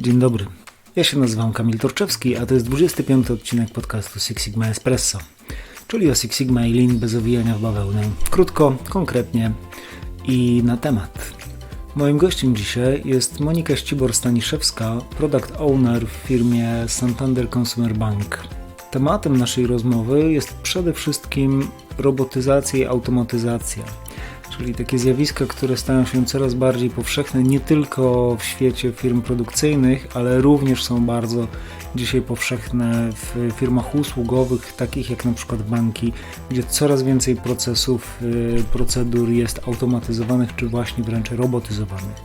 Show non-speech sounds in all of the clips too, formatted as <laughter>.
Dzień dobry. Ja się nazywam Kamil Torczewski, a to jest 25 odcinek podcastu Six Sigma Espresso, czyli o Six Sigma i Lean bez owijania w bawełnę. Krótko, konkretnie i na temat. Moim gościem dzisiaj jest Monika Ścibor-Staniszewska, product owner w firmie Santander Consumer Bank. Tematem naszej rozmowy jest przede wszystkim robotyzacja i automatyzacja czyli takie zjawiska, które stają się coraz bardziej powszechne nie tylko w świecie firm produkcyjnych, ale również są bardzo dzisiaj powszechne w firmach usługowych, takich jak na przykład banki, gdzie coraz więcej procesów, y, procedur jest automatyzowanych czy właśnie wręcz robotyzowanych.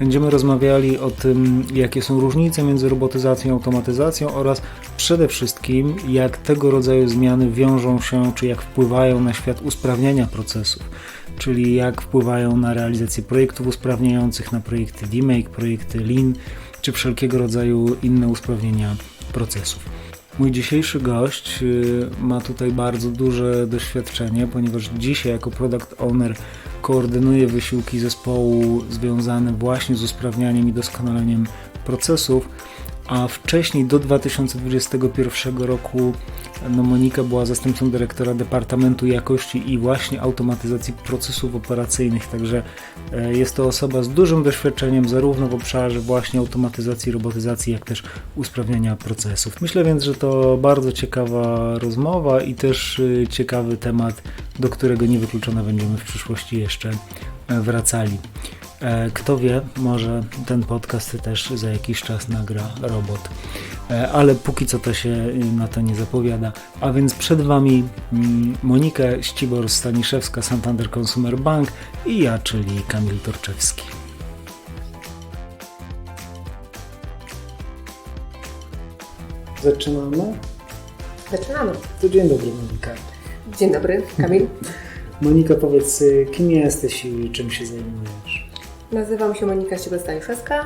Będziemy rozmawiali o tym, jakie są różnice między robotyzacją i automatyzacją oraz przede wszystkim, jak tego rodzaju zmiany wiążą się, czy jak wpływają na świat usprawniania procesów, czyli jak wpływają na realizację projektów usprawniających, na projekty DMake, projekty Lean, czy wszelkiego rodzaju inne usprawnienia procesów. Mój dzisiejszy gość y, ma tutaj bardzo duże doświadczenie, ponieważ dzisiaj jako product owner koordynuje wysiłki zespołu związane właśnie z usprawnianiem i doskonaleniem procesów, a wcześniej do 2021 roku no Monika była zastępcą dyrektora Departamentu Jakości i właśnie automatyzacji procesów operacyjnych, także e, jest to osoba z dużym doświadczeniem zarówno w obszarze właśnie automatyzacji, robotyzacji, jak też usprawniania procesów. Myślę więc, że to bardzo ciekawa rozmowa i też e, ciekawy temat, do którego niewykluczone będziemy w przyszłości jeszcze e, wracali. E, kto wie, może ten podcast też za jakiś czas nagra robot. E, ale póki co to się na to nie zapowiada. A więc przed Wami mm, Monika Ścibor-Staniszewska, Santander Consumer Bank i ja, czyli Kamil Torczewski. Zaczynamy? Zaczynamy. To dzień dobry Monika. Dzień dobry, Kamil. Monika, powiedz, kim jesteś i czym się zajmujesz? Nazywam się Monika Ściebel-Staniszewska.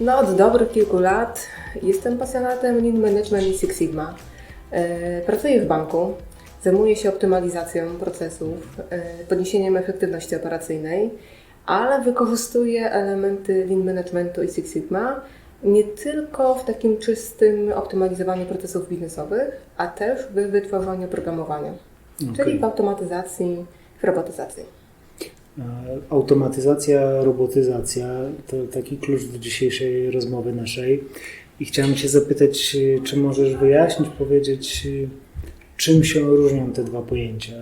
No, od dobrych kilku lat jestem pasjonatem Lean Management i Six Sigma. E, pracuję w banku, zajmuję się optymalizacją procesów, e, podniesieniem efektywności operacyjnej, ale wykorzystuję elementy Lean Managementu i Six Sigma nie tylko w takim czystym optymalizowaniu procesów biznesowych, a też w wytwarzaniu oprogramowania, Okay. czyli w automatyzacji, w robotyzacji. Automatyzacja, robotyzacja to taki klucz do dzisiejszej rozmowy naszej. I chciałem Cię zapytać, czy możesz wyjaśnić, powiedzieć, czym się różnią te dwa pojęcia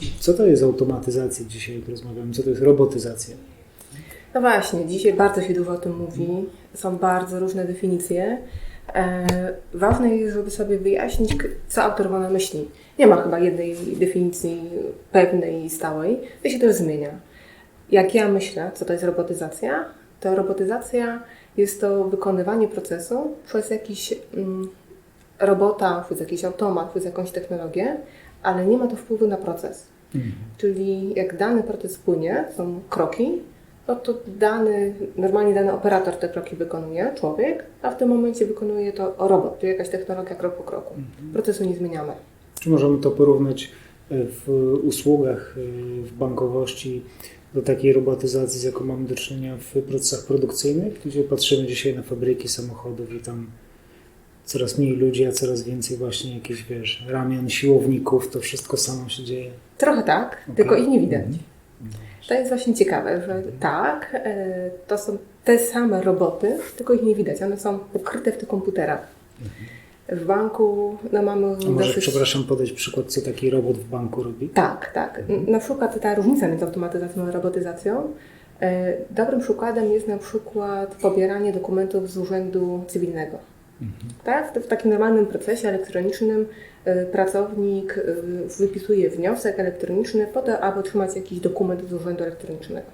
i co to jest automatyzacja dzisiaj, jak rozmawiamy, co to jest robotyzacja? No właśnie, dzisiaj bardzo się dużo o tym mówi. Są bardzo różne definicje. E, ważne jest, żeby sobie wyjaśnić, co autor ma na myśli. Nie ma chyba jednej definicji pewnej i stałej. To się też zmienia. Jak ja myślę, co to jest robotyzacja, to robotyzacja jest to wykonywanie procesu przez jakiś mm, robota, przez jakiś automat, przez jakąś technologię, ale nie ma to wpływu na proces. Czyli jak dany proces płynie, są kroki, no to dany, normalnie dany operator te kroki wykonuje, człowiek, a w tym momencie wykonuje to robot, czyli jakaś technologia krok po kroku. Procesu nie zmieniamy. Czy możemy to porównać e, w usługach, e, w bankowości do takiej robotyzacji, z jaką mamy do czynienia w procesach produkcyjnych, gdzie patrzymy dzisiaj na fabryki samochodów i tam coraz mniej ludzi, a coraz więcej właśnie jakichś, wiesz, ramion, siłowników, to wszystko samo się dzieje. Trochę tak, Okej. tylko ich nie widać. Mhm. To jest właśnie ciekawe, że tak, e, to są te same roboty, tylko ich nie widać. One są ukryte w tych komputerach. W banku no, mamy A może, dosyć... przepraszam, podać przykład, co taki robot w banku robi? Tak, tak. Na przykład ta różnica między automatyzacją a robotyzacją. e, Dobrym przykładem jest na przykład pobieranie dokumentów z urzędu cywilnego. Tak? W takim normalnym procesie elektronicznym e, pracownik e, wypisuje wniosek elektroniczny po to, aby otrzymać jakiś dokument z urzędu elektronicznego.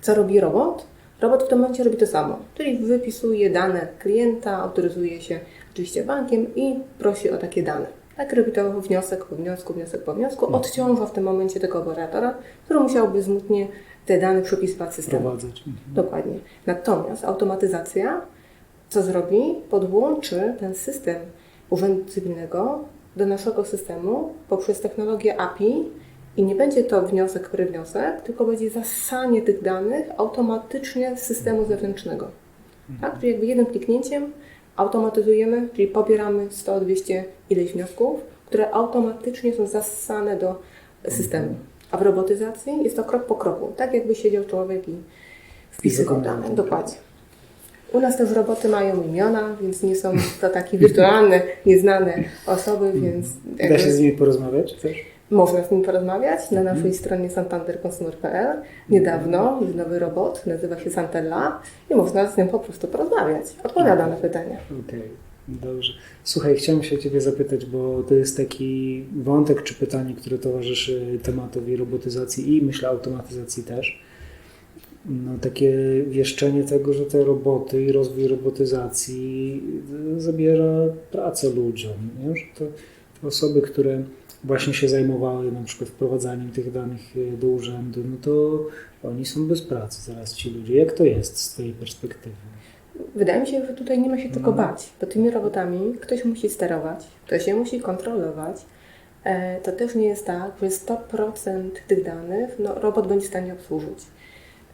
Co robi robot? Robot w tym momencie robi to samo, czyli wypisuje dane klienta, autoryzuje się oczywiście bankiem i prosi o takie dane. Tak robi to wniosek po wniosku, wniosek po wniosku, odciąża w tym momencie tego operatora, który musiałby smutnie te dane przepisywać systemu. Prowadzać. Mhm. Dokładnie. Natomiast automatyzacja co zrobi? Podłączy ten system Urzędu Cywilnego do naszego systemu poprzez technologię API i nie będzie to wniosek, który wniosek, tylko będzie zasanie tych danych automatycznie z systemu zewnętrznego. Tak? Czyli jakby jednym kliknięciem automatyzujemy, czyli pobieramy 100, 200 ileś wniosków, które automatycznie są zassane do systemu. A w robotyzacji jest to krok po kroku, tak jakby siedział człowiek i wpisywał dane. Dokładnie. U nas też roboty mają imiona, więc nie są to takie wirtualne, nieznane osoby, więc Da się z nimi porozmawiać też? można z nim porozmawiać na naszej stronie santanderconsumer.pl. Niedawno jest nowy robot, nazywa się Santella i można z nim po prostu porozmawiać. Odpowiada na pytania. Okej, dobrze. Słuchaj, chciałem się Ciebie zapytać, bo to jest taki wątek czy pytanie, które towarzyszy tematowi robotyzacji i myślę automatyzacji też. No, takie wieszczenie tego, że te roboty i rozwój robotyzacji zabiera pracę ludziom. Nie? Że to, te osoby, które właśnie się zajmowały na przykład wprowadzaniem tych danych y, do urzędu, no to oni są bez pracy zaraz ci ludzie. Jak to jest z Twojej perspektywy? Wydaje mi się, że tutaj nie ma się tylko bać, bo tymi robotami ktoś musi sterować, ktoś je musi kontrolować. E, To też nie jest tak, że 100% tych danych no, robot będzie w stanie obsłużyć.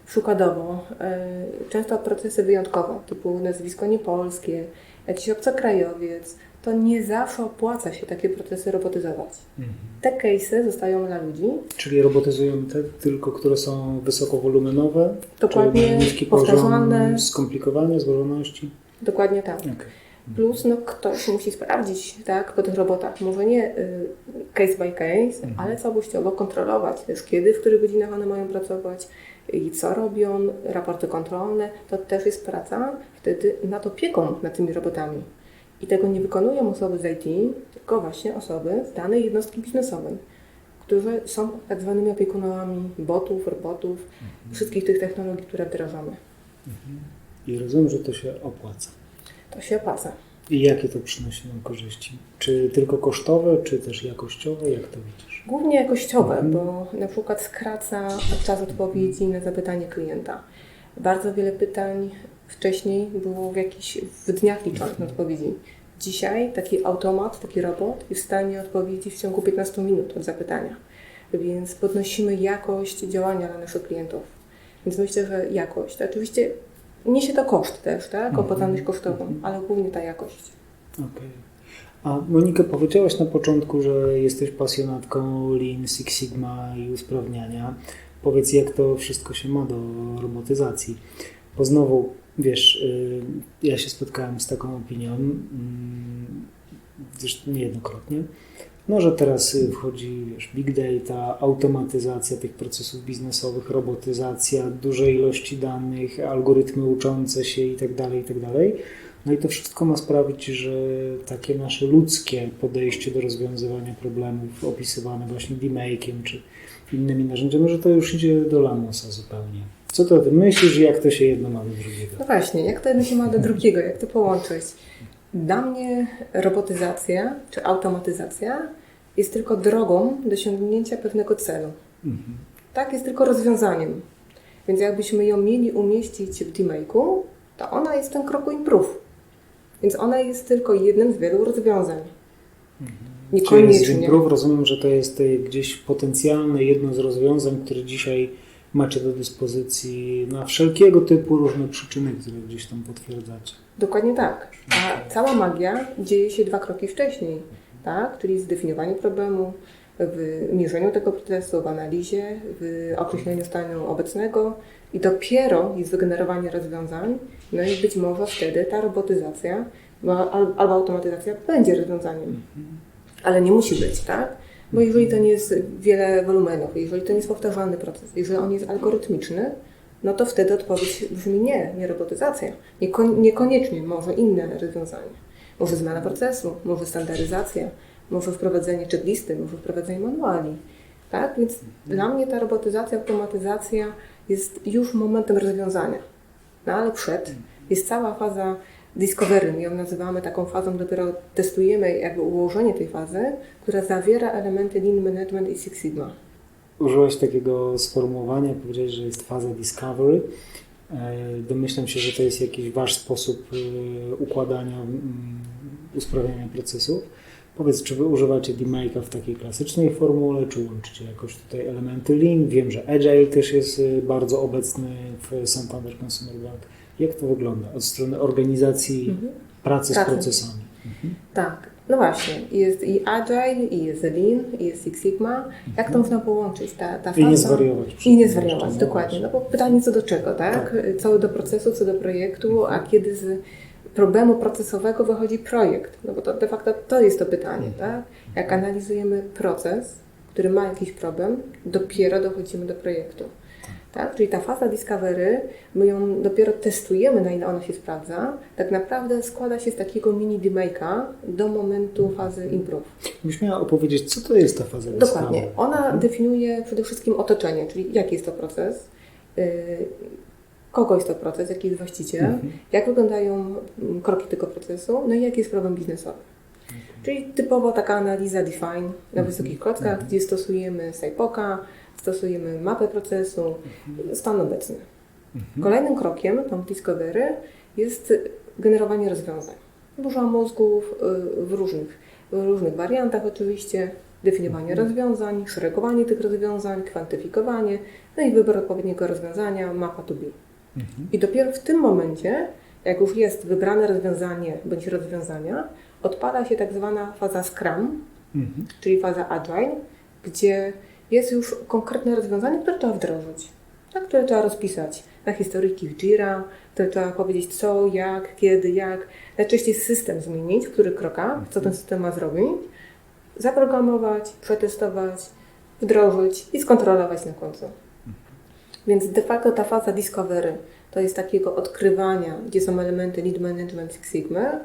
Przykładowo, e, często procesy wyjątkowe, typu nazwisko niepolskie, jakiś obcokrajowiec, to nie zawsze opłaca się takie procesy robotyzować. Te case'y zostają dla ludzi, Czyli robotyzujemy te tylko, które są wysokowolumenowe? Dokładnie, niski powtarzalne. poziom skomplikowania, złożoności? dokładnie tak. Okej. Plus no, ktoś musi sprawdzić tak, po tych robotach, może nie y, case by case, ale całościowo kontrolować też kiedy, w których godzinach one mają pracować i co robią, raporty kontrolne. To też jest praca wtedy nad opieką nad tymi robotami. I tego nie wykonują osoby z IT, tylko właśnie osoby z danej jednostki biznesowej, którzy są tak zwanymi opiekunami botów, robotów, wszystkich tych technologii, które wdrażamy. I rozumiem, że to się opłaca. To się opłaca. I jakie to przynosi nam korzyści? Czy tylko kosztowe, czy też jakościowe? Jak to widzisz? Głównie jakościowe, bo na przykład skraca czas odpowiedzi na zapytanie klienta. Bardzo wiele pytań wcześniej było w jakichś w dniach liczonych na odpowiedzi. Dzisiaj taki automat, taki robot jest w stanie odpowiedzieć w ciągu 15 minut od zapytania. Więc podnosimy jakość działania dla naszych klientów. Więc myślę, że jakość. Oczywiście niesie to koszt też, tak? Opłacalność kosztową, ale głównie ta jakość. Okej. A Monika, powiedziałaś na początku, że jesteś pasjonatką Lean, Six Sigma i usprawniania. Powiedz, jak to wszystko się ma do robotyzacji. Bo znowu, wiesz, y, ja się spotkałem z taką opinią, mm, zresztą niejednokrotnie, no, że teraz y, wchodzi wiesz, big data, automatyzacja tych procesów biznesowych, robotyzacja, duże ilości danych, algorytmy uczące się itd., itd. No i to wszystko ma sprawić, że takie nasze ludzkie podejście do rozwiązywania problemów opisywane właśnie D-Make'iem czy innymi narzędziami, że to już idzie do lamusa zupełnie. Co to ty myślisz jak to się jedno ma do drugiego? No właśnie, jak to jedno się ma do drugiego, jak to połączyć? Dla mnie robotyzacja czy automatyzacja jest tylko drogą do osiągnięcia pewnego celu. Mhm. Tak, jest tylko rozwiązaniem. Więc jakbyśmy ją mieli umieścić w D-Make'u, to ona jest ten kroku improve. Więc ona jest tylko jednym z wielu rozwiązań. Czyli z Niekoniecznie. Improve rozumiem, że to jest y, gdzieś potencjalne jedno z rozwiązań, które dzisiaj macie do dyspozycji na wszelkiego typu różne przyczyny, które gdzieś tam potwierdzacie. Dokładnie tak. A cała magia dzieje się dwa kroki wcześniej, tak? czyli zdefiniowanie problemu, w mierzeniu tego procesu, w analizie, w określeniu stanu obecnego i dopiero jest wygenerowanie rozwiązań, no i być może wtedy ta robotyzacja no, al- albo automatyzacja będzie rozwiązaniem. Ale nie musi być, tak? Bo jeżeli to nie jest wiele wolumenów, jeżeli to nie jest powtarzalny proces, jeżeli on jest algorytmiczny, no to wtedy odpowiedź brzmi nie, nie robotyzacja. Nieko- niekoniecznie, może inne rozwiązanie. Może zmiana procesu, może standaryzacja, może wprowadzenie checklisty, może wprowadzenie manuali. Tak? Więc dla mnie ta robotyzacja, automatyzacja jest już momentem rozwiązania. No ale przed jest cała faza discovery, my ją nazywamy taką fazą, dopiero testujemy jakby ułożenie tej fazy, która zawiera elementy Lean Management i Six Sigma. Użyłeś takiego sformułowania, powiedziałeś, że jest faza discovery. E, Domyślam się, że to jest jakiś wasz sposób e, układania, mm, usprawniania procesów. Powiedz, czy wy używacie demake'a w takiej klasycznej formule, czy łączycie jakoś tutaj elementy Lean? Wiem, że Agile też jest y, bardzo obecny w Santander Consumer Bank. Jak to wygląda od strony organizacji Mhm. pracy z Pracy. procesami? Tak, no właśnie. Jest i Agile, i jest Lean, i jest Six Sigma. Jak to można połączyć? Ta, ta I nie faza- zwariować. przy I nie zwariować, no dokładnie. No bo pytanie co do czego, tak? Co do procesu, co do projektu, a kiedy z problemu procesowego wychodzi projekt? No bo to de facto to jest to pytanie, tak? Jak analizujemy proces, który ma jakiś problem, dopiero dochodzimy do projektu. Tak? Czyli ta faza discovery, my ją dopiero testujemy, na ile ona się sprawdza, tak naprawdę składa się z takiego mini demake'a do momentu fazy improve. Byś miała opowiedzieć, co to jest ta faza Dokładnie. discovery? Ona definiuje przede wszystkim otoczenie, czyli jaki jest to proces, yy, kogo jest to proces, jaki jest właściciel, Mhm. jak wyglądają mm, kroki tego procesu, no i jaki jest problem biznesowy. Czyli typowo taka analiza define na Mhm. wysokich klockach, gdzie stosujemy SIPOKA, stosujemy mapę procesu, stan obecny. Mhm. Kolejnym krokiem tam Discovery jest generowanie rozwiązań. Burza mózgów y, w różnych, w różnych wariantach oczywiście, definiowanie Mhm. rozwiązań, szeregowanie tych rozwiązań, kwantyfikowanie, no i wybór odpowiedniego rozwiązania, mapa to be. Mhm. I dopiero w tym momencie, jak już jest wybrane rozwiązanie bądź rozwiązania, odpala się tak zwana faza Scrum, Mhm. czyli faza Agile, gdzie jest już konkretne rozwiązanie, które trzeba wdrożyć, tak? które trzeba rozpisać na historyjki w Jira, które trzeba powiedzieć co, jak, kiedy, jak. Najczęściej system zmienić, w których krokach, co ten system ma zrobić, zaprogramować, przetestować, wdrożyć i skontrolować na końcu. Więc de facto ta faza discovery to jest takiego odkrywania, gdzie są elementy lead management Six Sigma.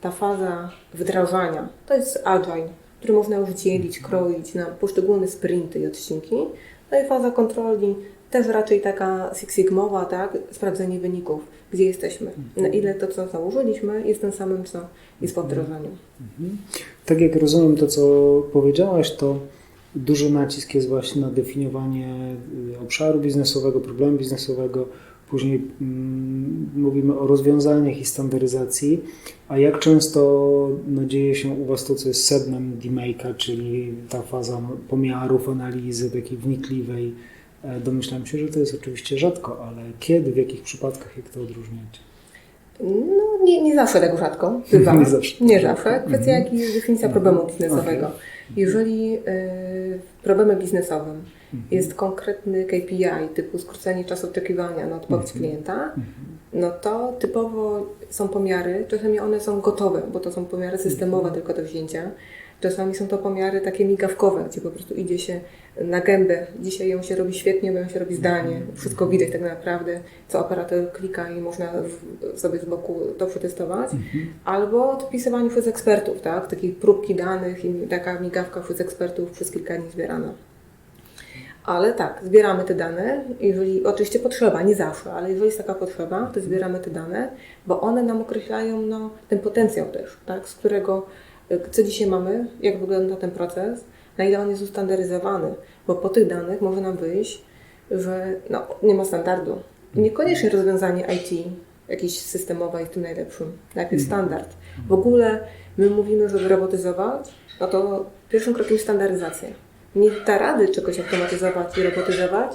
Ta faza wdrażania to jest agile, który można już dzielić, kroić na poszczególne sprinty i odcinki. No i faza kontroli też raczej taka Six Sigmowa, tak? Sprawdzenie wyników, gdzie jesteśmy, na ile to, co założyliśmy, jest tym samym, co jest po wdrożeniu. Mhm. Tak jak rozumiem to, co powiedziałaś, to duży nacisk jest właśnie na definiowanie y, obszaru biznesowego, problemu biznesowego. Później mm, mówimy o rozwiązaniach i standaryzacji. A jak często no, dzieje się u Was to, co jest sednem demake'a, czyli ta faza pomiarów, analizy takiej wnikliwej? E, Domyślam się, że to jest oczywiście rzadko, ale kiedy, w jakich przypadkach, jak to odróżniać? No, nie, nie zawsze tak rzadko bywa. <laughs> Nie zawsze. Nie zawsze. Kwestia, Mhm. jaka jest definicja problemu biznesowego. Okej. Jeżeli y, w problemie biznesowym Mhm. jest konkretny KPI typu skrócenie czasu oczekiwania na odpowiedź Mhm. klienta, no to typowo są pomiary, czasami one są gotowe, bo to są pomiary systemowe Mhm. tylko do wzięcia. Czasami są to pomiary takie migawkowe, gdzie po prostu idzie się na gębę. Dzisiaj ją się robi świetnie, bo ją się robi zdalnie. Mhm. Wszystko widać tak naprawdę, co operator klika i można sobie z boku to przetestować. Mhm. Albo odpisywanie przez ekspertów, tak? Takiej próbki danych i taka migawka przez ekspertów przez kilka dni zbierana. Ale tak, zbieramy te dane, jeżeli oczywiście potrzeba, nie zawsze, ale jeżeli jest taka potrzeba, to zbieramy te dane, bo one nam określają no, ten potencjał też, tak? z którego, co dzisiaj mamy, jak wygląda ten proces, na ile on jest ustandaryzowany, bo po tych danych może nam wyjść, że no, nie ma standardu. Niekoniecznie rozwiązanie IT jakieś systemowe jest tym najlepszym. Najpierw standard. W ogóle my mówimy, żeby robotyzować, no to pierwszym krokiem jest standaryzacja. Nie da rady czegoś automatyzować i robotyzować,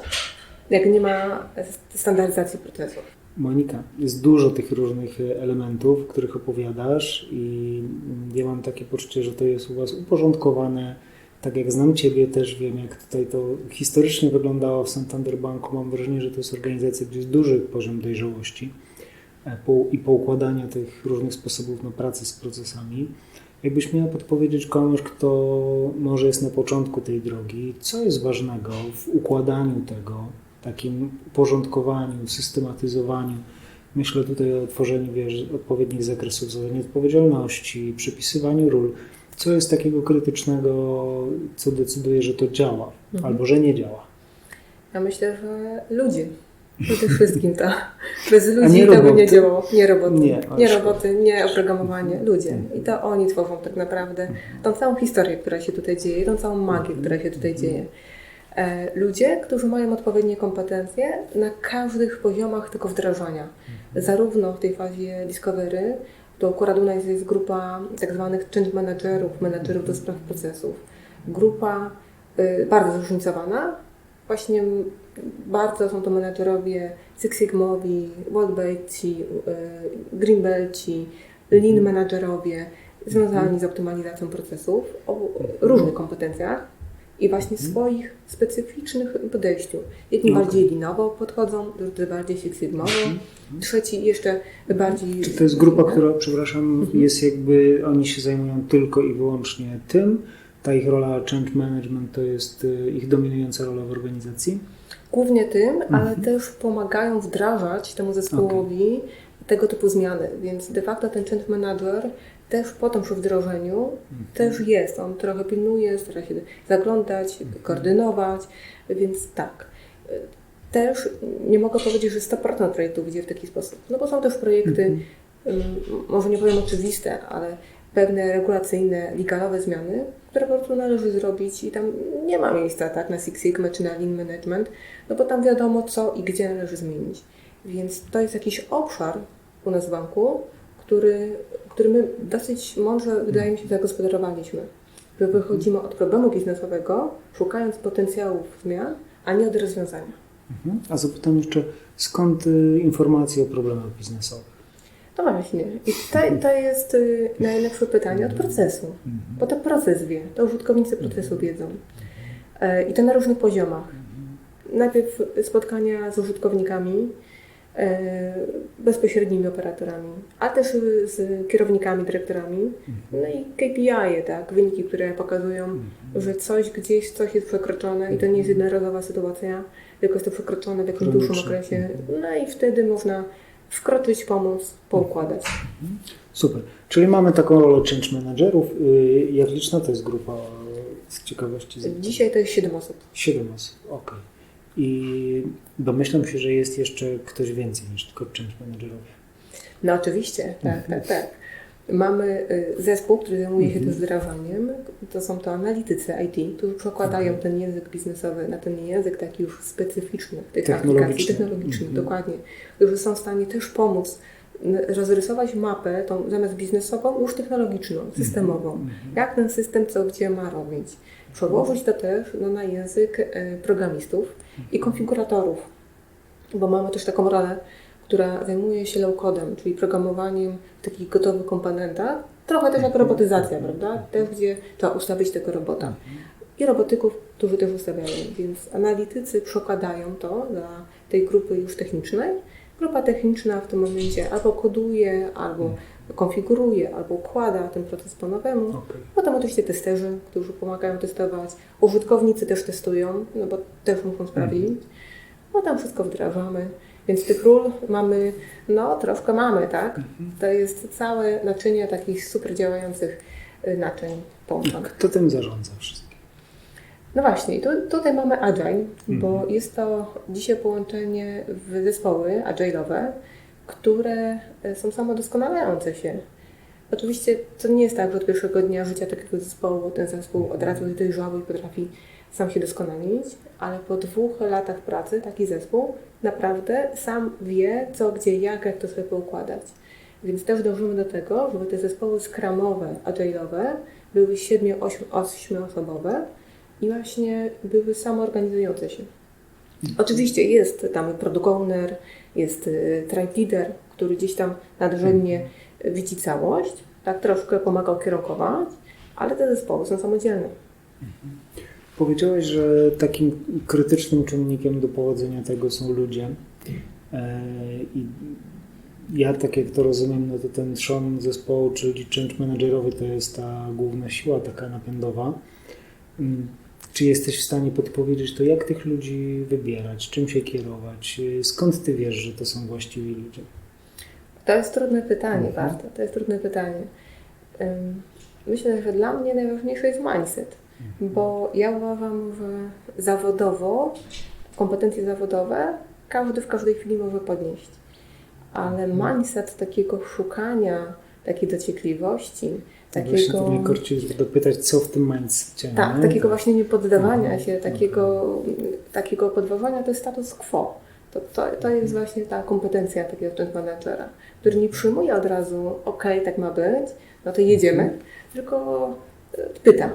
jak nie ma standaryzacji procesów. Monika, jest dużo tych różnych e, elementów, których opowiadasz i mm, ja mam takie poczucie, że to jest u Was uporządkowane. Tak jak znam Ciebie, też wiem, jak tutaj to historycznie wyglądało w Santander Banku. Mam wrażenie, że to jest organizacja, gdzie jest duży poziom dojrzałości e, i poukładania tych różnych sposobów na pracy z procesami. Jakbyś miała podpowiedzieć komuś, kto może jest na początku tej drogi, co jest ważnego w układaniu tego, takim porządkowaniu, systematyzowaniu. Myślę tutaj o tworzeniu wiesz, odpowiednich zakresów zadań odpowiedzialności, przypisywaniu ról. Co jest takiego krytycznego, co decyduje, że to działa albo że nie działa? Ja myślę, że ludzie. Przede wszystkim to. <laughs> Bez ludzi to by nie działało. Nie roboty. Nie, Nie, roboty, nie oprogramowanie. Ludzie. I to oni tworzą tak naprawdę tą całą historię, która się tutaj dzieje, tą całą magię, która się tutaj dzieje. E, Ludzie, którzy mają odpowiednie kompetencje na każdych poziomach tego wdrażania. Zarówno w tej fazie discovery, to akurat u nas jest grupa tak zwanych change managerów, menadżerów do spraw procesów. Grupa y, bardzo zróżnicowana. Właśnie bardzo są to menadżerowie Six Sigmowi, White Belci, y, Green Belci, Lean menadżerowie związani z optymalizacją procesów o różnych kompetencjach i właśnie swoich specyficznych podejściu. Jedni Okej. bardziej linowo podchodzą, drudzy bardziej Six Sigmowo, trzeci jeszcze bardziej... Czy to jest grupa, która, przepraszam, jest jakby, oni się zajmują tylko i wyłącznie tym? Ta ich rola change management to jest y, ich dominująca rola w organizacji? Głównie tym, ale Mhm. też pomagają wdrażać temu zespołowi tego typu zmiany. Więc de facto ten change manager też potem przy wdrożeniu Mhm. też jest. On trochę pilnuje, stara się zaglądać, Mhm. koordynować, więc tak. Też nie mogę powiedzieć, że 100% projektów idzie w taki sposób. No bo są też projekty, Mhm. może nie powiem oczywiste, ale pewne regulacyjne, legalowe zmiany, które po prostu należy zrobić i tam nie ma miejsca tak na Six Sigma czy na Lean Management, no bo tam wiadomo co i gdzie należy zmienić. Więc to jest jakiś obszar u nas w banku, który, który my dosyć mądrze, wydaje mi się, zagospodarowaliśmy. Że wychodzimy od problemu biznesowego, szukając potencjałów zmian, a nie od rozwiązania. Mhm. A zapytam jeszcze, skąd y, informacje o problemach biznesowych? No właśnie. I to, to jest y, najlepsze pytanie od procesu. Bo to proces wie, to użytkownicy procesu wiedzą. E, I to na różnych poziomach. Najpierw spotkania z użytkownikami, bezpośrednimi operatorami, a też z kierownikami, dyrektorami. No i KPI, tak, wyniki, które pokazują, że coś gdzieś, coś jest przekroczone i to nie jest jednorazowa sytuacja, tylko jest to przekroczone w jakimś dłuższym okresie. No i wtedy można wkroczyć, pomóc, poukładać. Super. Czyli mamy taką rolę change managerów. Y, Jak liczna to jest grupa y, z ciekawości? Dzisiaj to jest 7 osób. Siedem osób, okej. I domyślam się, że jest jeszcze ktoś więcej niż tylko change managerowie. No oczywiście, tak, tak, tak. Mamy y, zespół, który zajmuje się też wdrażaniem. To są to analitycy IT, którzy przekładają ten język biznesowy na ten język taki już specyficzny tych Technologiczny. aplikacji technologicznych, Mhm. dokładnie. Którzy są w stanie też pomóc rozrysować mapę, tą zamiast biznesową, już technologiczną, systemową. Jak ten system co gdzie ma robić. Przełożyć to też no, na język e, programistów i konfiguratorów, bo mamy też taką rolę, która zajmuje się low-codem, czyli programowaniem w takich gotowych komponentach, trochę też jak robotyzacja, prawda? Też, gdzie trzeba ustawić tego robota. I robotyków, którzy też ustawiają, więc analitycy przekładają to dla tej grupy już technicznej. Grupa techniczna w tym momencie albo koduje, albo konfiguruje, albo układa ten proces po nowemu. Okej. Potem oczywiście testerzy, którzy pomagają testować. Użytkownicy też testują, no bo też muszą sprawdzić. Potem wszystko wdrażamy. Więc tych ról mamy, no troszkę mamy, tak? To jest całe naczynie takich super działających y, naczyń połączonych. Kto tym zarządza wszystkim? No właśnie, tu, tutaj mamy Agile, bo jest to dzisiaj połączenie w zespoły agile'owe, które e, są samodoskonalające się. Oczywiście to nie jest tak, że od pierwszego dnia życia takiego zespołu ten zespół od razu jest dojrzały i potrafi sam się doskonalić, ale po dwóch latach pracy taki zespół naprawdę sam wie, co, gdzie, jak, jak to sobie poukładać. Więc też dążymy do tego, żeby te zespoły skramowe, agile'owe były 7-8 osobowe i właśnie były samoorganizujące się. Oczywiście jest tam product owner, jest y, tribe leader, który gdzieś tam nadrzędnie widzi całość, tak troszkę pomagał kierunkować, ale te zespoły są samodzielne. Powiedziałeś, że takim krytycznym czynnikiem do powodzenia tego są ludzie. E, I ja, tak jak to rozumiem, no to ten trzon zespołu, czyli change managerowy, to jest ta główna siła taka napędowa. Czy jesteś w stanie podpowiedzieć to, jak tych ludzi wybierać, czym się kierować? Skąd ty wiesz, że to są właściwi ludzie? To jest trudne pytanie, Mhm. Barta, to jest trudne pytanie. Myślę, że dla mnie najważniejszy jest mindset, bo ja uważam, że zawodowo, kompetencje zawodowe każdy w każdej chwili może podnieść, ale Mhm. mindset takiego szukania, takiej dociekliwości, Tak Właśnie takiego... tutaj korci dopytać, co w tym mindsetie. Tak, nie? takiego właśnie niepoddawania Mhm. się, takiego, takiego podważania to jest status quo. To, to, to jest właśnie ta kompetencja takiego change managera, który nie przyjmuje od razu, ok, tak ma być, no to jedziemy, tylko e, pyta,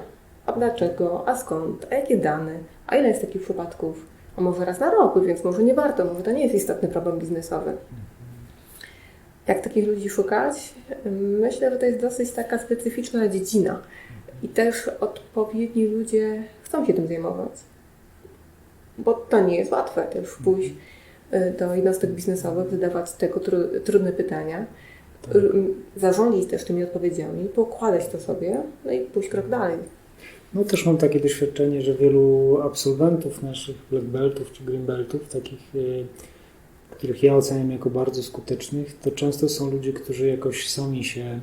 a dlaczego, a skąd, a jakie dane, a ile jest takich przypadków, a może raz na rok, więc może nie warto, może to nie jest istotny problem biznesowy. Jak takich ludzi szukać? Myślę, że to jest dosyć taka specyficzna dziedzina i też odpowiedni ludzie chcą się tym zajmować. Bo to nie jest łatwe też pójść y, do jednostek biznesowych, zadawać tego tru- trudne pytania, y, zarządzić też tymi odpowiedziami, pokładać to sobie, no i pójść krok dalej. No też mam takie doświadczenie, że wielu absolwentów naszych black beltów czy green beltów, takich, e, których ja oceniam jako bardzo skutecznych, to często są ludzie, którzy jakoś sami się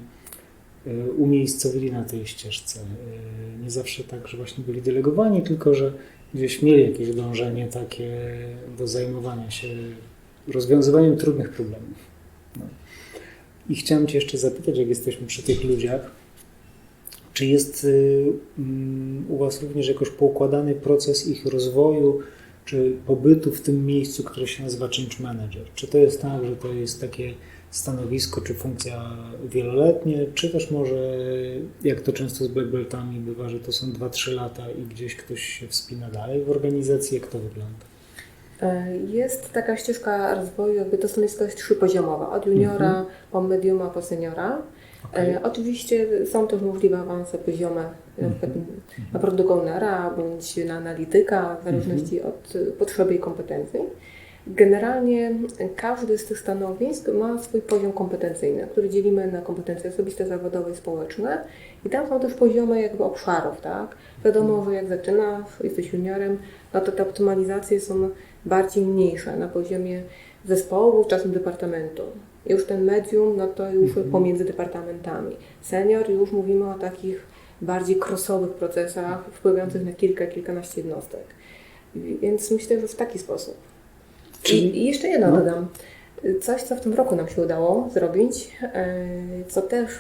e, umiejscowili na tej ścieżce. E, Nie zawsze tak, że właśnie byli delegowani, tylko że gdzieś mieli jakieś dążenie takie do zajmowania się rozwiązywaniem trudnych problemów. No. I chciałem Cię jeszcze zapytać, jak jesteśmy przy tych ludziach, czy jest y, mm, u Was również jakoś poukładany proces ich rozwoju, czy pobytu w tym miejscu, które się nazywa Change Manager? Czy to jest tak, że to jest takie stanowisko, czy funkcja wieloletnie, czy też może, jak to często z Black Beltami bywa, że to są 2-3 lata i gdzieś ktoś się wspina dalej w organizacji? Jak to wygląda? E, Jest taka ścieżka rozwoju, jakby to stanowisko jest trzypoziomowe, od juniora po medium, a po seniora. Okej. E, Oczywiście są też możliwe awanse poziome na przykład na ownera bądź na analityka, w zależności od e, potrzeby i kompetencji. Generalnie każdy z tych stanowisk ma swój poziom kompetencyjny, który dzielimy na kompetencje osobiste, zawodowe i społeczne. I tam są też poziomy jakby obszarów, tak? Wiadomo, że jak zaczynasz, jesteś juniorem, no to te optymalizacje są bardziej mniejsze na poziomie zespołu, czasem departamentu. Już ten medium, no to już pomiędzy departamentami. Senior już mówimy o takich bardziej crossowych procesach wpływających na kilka, kilkanaście jednostek. Więc myślę, że w taki sposób. Czyli- I, jeszcze jedno no. dodam. Coś, co w tym roku nam się udało zrobić, e, co też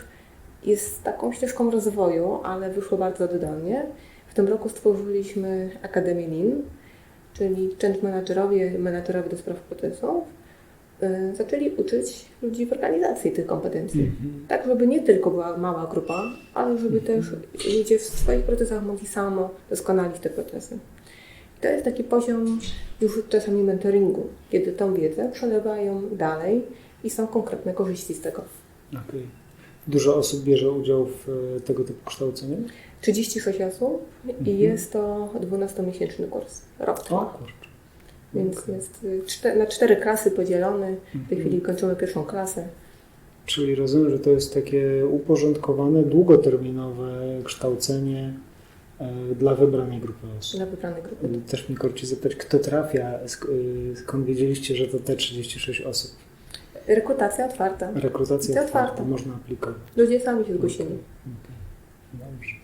jest taką ścieżką rozwoju, ale wyszło bardzo oddolnie. W tym roku stworzyliśmy Akademię Lean, czyli change managerowie, menadżerowie do spraw procesów e, zaczęli uczyć ludzi w organizacji tych kompetencji. Mhm. Tak, żeby nie tylko była mała grupa, ale żeby też ludzie w swoich procesach mogli samo doskonalić te procesy. To jest taki poziom już czasami mentoringu, kiedy tą wiedzę przelewają dalej i są konkretne korzyści z tego. Okej. Dużo osób bierze udział w e, tego typu kształceniu? 36 osób i jest to 12-miesięczny kurs, rok O kurczę. Więc jest y, czte, na cztery klasy podzielony. W tej chwili kończymy pierwszą klasę. Czyli rozumiem, że to jest takie uporządkowane, długoterminowe kształcenie dla wybranej grupy osób. Dla wybranej grupy. Też mi korci zapytać, kto trafia, y, skąd wiedzieliście, że to te 36 osób? Rekrutacja otwarta. Rekrutacja otwarta, otwarta. można aplikować. Ludzie sami się zgłosili. Dobrze.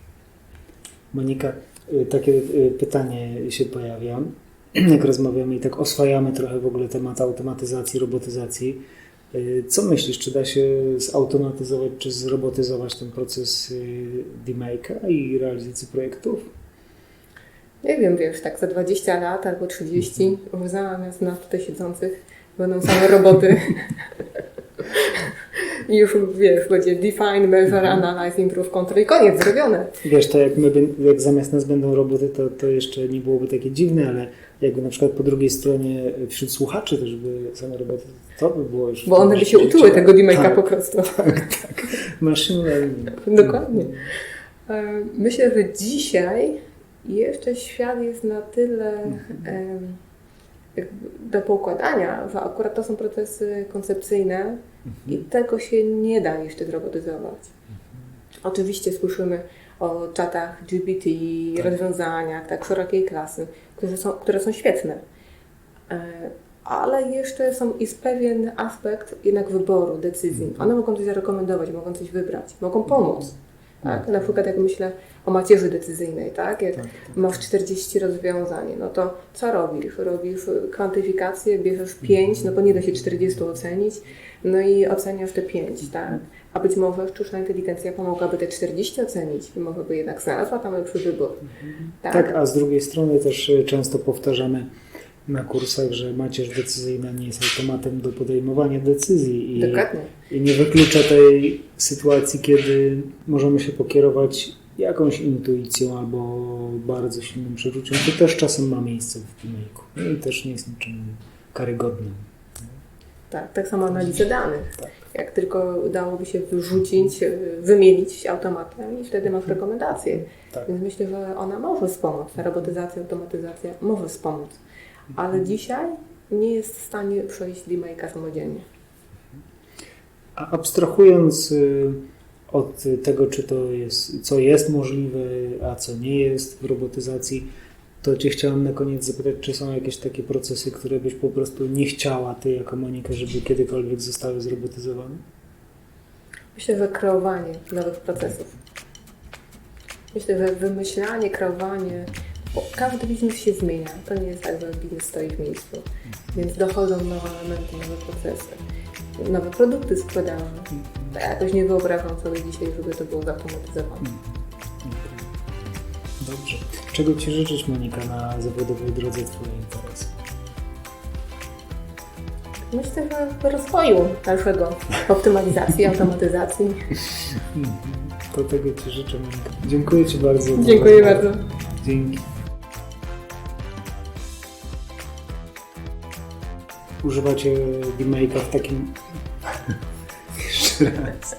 Monika, y, takie y, pytanie się pojawia, <clears throat> jak rozmawiamy i tak oswajamy trochę w ogóle temat automatyzacji, robotyzacji. Y, Co myślisz, czy da się zautomatyzować, czy zrobotyzować ten proces y, demake'a i realizacji projektów? Nie wiem, wiesz, tak za 20 lat albo 30 już zamiast nas tutaj siedzących będą same roboty. <laughs> I już wiesz, będzie define, measure, analyze, improve, control i koniec, zrobione. Wiesz, to jak, my, jak zamiast nas będą roboty, to, to jeszcze nie byłoby takie dziwne, ale jakby na przykład po drugiej stronie y, wśród słuchaczy też by same roboty, to by było już... Bo one by się uczyły tego demake'a tak, po prostu. <laughs> Machine learning. Dokładnie. E, Myślę, że dzisiaj jeszcze świat jest na tyle jakby do poukładania, że akurat to są procesy koncepcyjne i tego się nie da jeszcze zrobotyzować. Oczywiście słyszymy o czatach GPT, rozwiązaniach tak szerokiej klasy, które są, które są świetne. E, Ale jeszcze są, jest pewien aspekt jednak wyboru, decyzji. One mogą coś zarekomendować, mogą coś wybrać, mogą pomóc. Tak? Na przykład jak myślę o macierzy decyzyjnej, tak? Jak Tak, masz 40 rozwiązań, no to co robisz? Robisz kwantyfikację, bierzesz 5, no bo nie da się 40 ocenić, no i oceniasz te 5, tak? A być może sztuczna inteligencja pomogłaby te 40 ocenić i może by jednak znalazła tam lepszy wybór. Tak? Tak, a z drugiej strony też często powtarzamy na kursach, że macierz decyzyjna nie jest automatem do podejmowania decyzji i, Dokładnie. i nie wyklucza tej sytuacji, kiedy możemy się pokierować jakąś intuicją albo bardzo silnym przeczuciem. To też czasem ma miejsce w filmiku no i też nie jest niczym karygodnym. Tak, tak samo analiza danych. Tak. Jak tylko udałoby się wyrzucić, wymienić automatem i wtedy masz rekomendację. Tak. Więc myślę, że ona może wspomóc. Ta robotyzacja, automatyzacja może wspomóc. Ale dzisiaj nie jest w stanie przejść remake'a samodzielnie. A abstrahując y, od tego, czy to jest, co jest możliwe, a co nie jest w robotyzacji, to Cię chciałem na koniec zapytać, czy są jakieś takie procesy, które byś po prostu nie chciała Ty jako Monika, żeby kiedykolwiek zostały zrobotyzowane? Myślę, że kreowanie nowych procesów. Myślę, że wymyślanie, kreowanie, bo każdy biznes się zmienia. To nie jest tak, że biznes stoi w miejscu. Więc dochodzą nowe elementy, nowe procesy, nowe produkty sprzedaży. Ja jakoś nie wyobrażam sobie dzisiaj, żeby to było zautomatyzowane. Dobrze. Czego Ci życzyć, Monika, na zawodowej drodze Twojej interesy? Myślę, że rozwoju dalszego, optymalizacji, <laughs> automatyzacji. Mhm. To tego Ci życzę, Monika. Dziękuję Ci bardzo. Dziękuję bardzo. Dzięki. Używacie Dmake'a w takim... Jeszcze raz.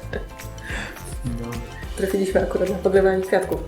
No. Trafiliśmy akurat na podlewanie kwiatków.